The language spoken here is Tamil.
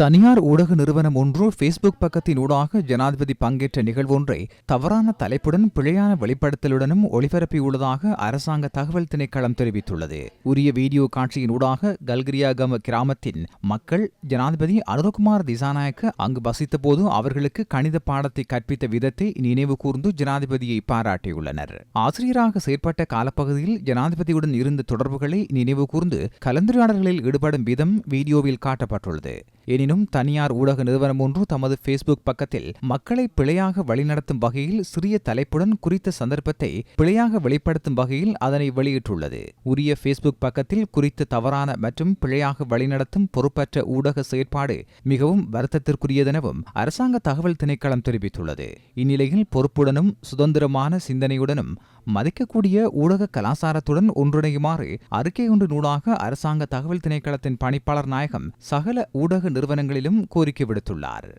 தனியார் ஊடக நிறுவனம் ஒன்று ஃபேஸ்புக் பக்கத்தின் ஊடாக ஜனாதிபதி பங்கேற்ற நிகழ்வொன்றை தவறான தலைப்புடன் பிழையான வெளிப்படுத்தலுடனும் ஒளிபரப்பியுள்ளதாக அரசாங்க தகவல் திணைக்களம் தெரிவித்துள்ளது. உரிய வீடியோ காட்சியின் ஊடாக கல்கிரியாகம கிராமத்தின் மக்கள் ஜனாதிபதி அனுரகுமார் திசாநாயக்க அங்கு வசித்தபோது அவர்களுக்கு கணித பாடத்தை கற்பித்த விதத்தை நினைவு கூர்ந்து ஜனாதிபதியை பாராட்டியுள்ளனர். ஆசிரியராக செயற்பட்ட காலப்பகுதியில் ஜனாதிபதியுடன் இருந்த தொடர்புகளை நினைவு கூர்ந்து கலந்துரையாடல்களில் ஈடுபடும் விதம் வீடியோவில் காட்டப்பட்டுள்ளது. எனினும் தனியார் ஊடக நிறுவனம் ஒன்று தமது ஃபேஸ்புக் பக்கத்தில் மக்களை பிழையாக வழிநடத்தும் வகையில் சிறிய தலைப்புடன் குறித்த சந்தர்ப்பத்தை பிழையாக வெளிப்படுத்தும் வகையில் அதனை வெளியிட்டுள்ளது. உரிய ஃபேஸ்புக் பக்கத்தில் குறித்த தவறான மற்றும் பிழையாக வழிநடத்தும் பொறுப்பற்ற ஊடக செயற்பாடு மிகவும் வருத்தத்திற்குரியதெனவும் அரசாங்க தகவல் திணைக்களம் தெரிவித்துள்ளது. இந்நிலையில் பொறுப்புடனும் சுதந்திரமான சிந்தனையுடனும் மதிக்கக்கூடிய ஊடக கலாசாரத்துடன் ஒன்றிணையுமாறு அறிக்கை ஒன்று நூலாக அரசாங்க தகவல் திணைக்களத்தின் பணிப்பாளர் நாயகம் சகல ஊடக நிறுவனங்களிலும் கோரிக்கை விடுத்துள்ளார்.